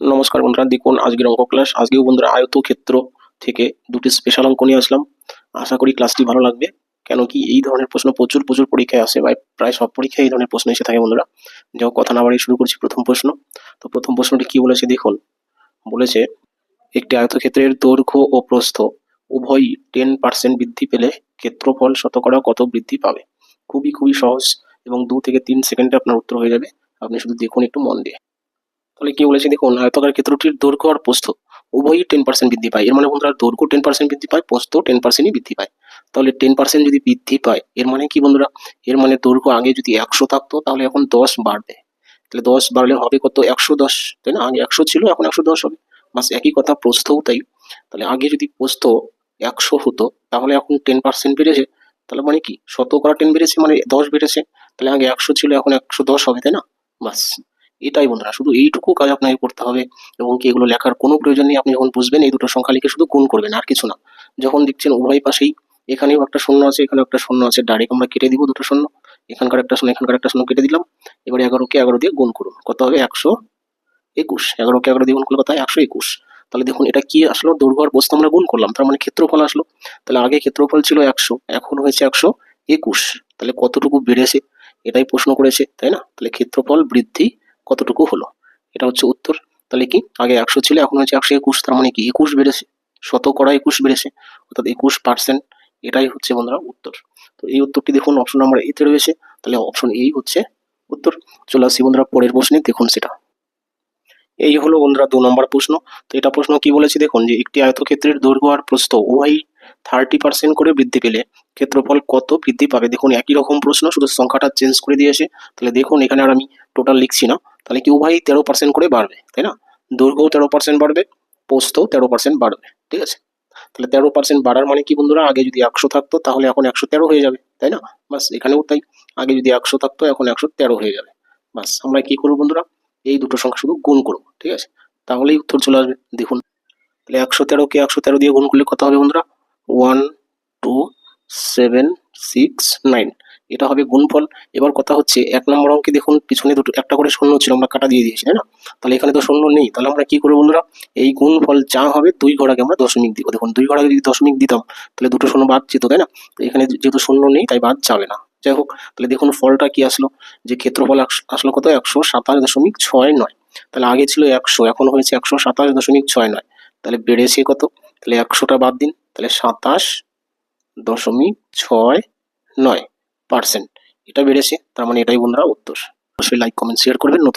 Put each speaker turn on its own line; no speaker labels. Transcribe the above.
নমস্কার বন্ধুরা, দেখুন, আজকের অঙ্ক ক্লাস আজকেও বন্ধুরা আয়তক্ষেত্র থেকে দুটি স্পেশাল অঙ্ক নিয়ে আসলাম। আশা করি ক্লাসটি ভালো লাগবে। কেন কি এই ধরনের প্রশ্ন প্রচুর প্রচুর পরীক্ষায় আসে বা প্রায় সব পরীক্ষায় এই ধরনের প্রশ্ন এসে থাকে বন্ধুরা। যাও কথা না বাড়িয়ে শুরু করছি প্রথম প্রশ্ন। তো প্রথম প্রশ্নটি কি বলেছে দেখুন? বলেছে, একটি আয়তক্ষেত্রের দৈর্ঘ্য ও প্রস্থ উভয়ই টেন পার্সেন্ট বৃদ্ধি পেলে ক্ষেত্রফল শতকরা কত বৃদ্ধি পাবে? খুবই খুবই সহজ এবং দু থেকে তিন সেকেন্ডে আপনার উত্তর হয়ে যাবে। আপনি শুধু দেখুন একটু মন দিয়ে। তাহলে কি বলেছে দেখুন আয়তাকার ক্ষেত্রটির দৈর্ঘ্য আর প্রস্থ উভয়ই টেন পার্সেন্ট বৃদ্ধি পায়। এর মানে বন্ধুরা, দৈর্ঘ্য টেন পার্সেন্ট বৃদ্ধি পায়, প্রস্থ টেন পার্সেন্টই বৃদ্ধি পায়। তাহলে টেন পার্সেন্ট যদি বৃদ্ধি পায়, এর মানে কি বন্ধুরা? এর মানে দৈর্ঘ্য আগে যদি একশো থাকতো, তাহলে এখন দশ বাড়বে। তাহলে দশ বাড়লে হবে কত? একশো দশ, তাই না? আগে একশো ছিল, এখন একশো দশ হবে। বাস একই কথা, প্রস্থও তাই। তাহলে আগে যদি প্রস্থ একশো হতো, তাহলে এখন টেন পার্সেন্ট বেড়েছে। তাহলে মানে কি? শতকরা টেন বেড়েছে মানে দশ বেড়েছে। তাহলে আগে একশো ছিল, এখন একশো দশ হবে, তাই না? বাস। এটাই বন্ধুরা, শুধু এইটুকু কাজ আপনাকে করতে হবে এবং কি এগুলো লেখার কোনো প্রয়োজন নেই। আপনি যখন বুঝবেন, এই দুটো সংখ্যা লিখে শুধু গুণ করবেন, আর কিছু না। যখন দেখছেন উভয় পাশেই এখানেও একটা শূন্য আছে, এখানেও একটা শূন্য আছে ডাইরেক্ট আমরা কেটে দিব দুটো শূন্য। এখানকার একটা শূন্য, এখানকার একটা শূন্য কেটে দিলাম। এবারে এগারোকে এগারো দিয়ে গুণ করুন। কত হবে? একশো একুশ। এগারোকে এগারো দিয়ে গুণ করলে কত হয়? একশো একুশ। তাহলে দেখুন, এটা কি আসলো? দৈর্ঘ্য আর প্রস্থ আমরা গুণ করলাম, তার মানে ক্ষেত্রফল আসলো। তাহলে আগে ক্ষেত্রফল ছিল একশো, এখন হয়েছে একশো একুশ। তাহলে কতটুকু বেড়েছে? এটাই প্রশ্ন করেছে, তাই না? তাহলে ক্ষেত্রফল বৃদ্ধি কতটুকু হলো? এটা হচ্ছে উত্তর। তাহলে কি? আগে একশো ছিল, এখন হচ্ছে একশো একুশ, তার মানে কি? একুশ বেড়েছে। শতকরা একুশ বেড়েছে। অর্থাৎ একুশ পার্সেন্ট এটাই হচ্ছে বন্ধুরা উত্তর। তো এই উত্তরটি দেখুন অপশন নাম্বার এতে রয়েছে। তাহলে অপশন এই হচ্ছে উত্তর। চলে আসি বন্ধুরা পরের প্রশ্নে, দেখুন সেটা। এই হলো বন্ধুরা দু নম্বর প্রশ্ন। তো এটা প্রশ্ন কি বলেছে দেখুন যে, একটি আয়তক্ষেত্রের দৈর্ঘ্য আর প্রস্থ উভয়ই থার্টি পার্সেন্ট করে বৃদ্ধি পেলে ক্ষেত্রফল কত বৃদ্ধি পাবে? দেখুন, একই রকম প্রশ্ন, শুধু সংখ্যাটা চেঞ্জ করে দিয়েছে। তাহলে দেখুন, এখানে আর আমি টোটাল লিখছি না। তাহলে কি উভয়ই তেরো পার্সেন্ট করে বাড়বে, তাই না? দৈর্ঘ্যও তেরো পার্সেন্ট বাড়বে, পোস্তও তেরো পার্সেন্ট বাড়বে, ঠিক আছে? তাহলে তেরো পার্সেন্ট বাড়ার মানে কি বন্ধুরা? আগে যদি একশো থাকতো, তাহলে এখন একশো তেরো হয়ে যাবে, তাই না? বাস, এখানেও তাই। আগে যদি একশো থাকতো, এখন একশো তেরো হয়ে যাবে। বাস, আমরা কি করব বন্ধুরা? এই দুটো সংখ্যা শুধু গুণ করব, ঠিক আছে? তাহলেই উত্তর চলে আসবে, দেখুন। তাহলে একশো তেরোকে একশো তেরো দিয়ে গুণ করলে কত হবে বন্ধুরা? One, two, seven, six, nine. এটা হবে গুণফল। এবার কথা হচ্ছে, এক নম্বর অঙ্কে দেখুন, পিছনে দুটো, একটা করে শূন্য ছিল, আমরা কাটা দিয়ে দিয়েছি, তাই না? তাহলে এখানে তো শূন্য নেই। তাহলে আমরা কি করব বন্ধুরা? এই গুণফল যা হবে, দুই ঘোড়াকে আমরা দশমিক দিব। দেখুন, দুই ঘোড়াকে যদি দশমিক দিতাম, তাহলে দুটো শূন্য বাদ যেত, তাই না? তো এখানে যেহেতু শূন্য নেই, তাই বাদ যাবে না। যাই হোক, তাহলে দেখুন, ফলটা কি আসলো? যে ক্ষেত্রফল আস- আসলো কত? একশো সাতাশ দশমিক ছয় নয়। তাহলে আগে ছিল একশো, এখন হয়েছে একশো সাতাশ দশমিক ছয় নয়। তাহলে বেড়েছে কত? তাহলে একশোটা বাদ দিন। তাহলে সাতাশ দশমিক ছয় নয় পার্সেন্ট এটা বেড়েছে, তার মানে এটাই বন্ধুরা উত্তর। অবশ্যই লাইক কমেন্ট শেয়ার করবেন। নতুন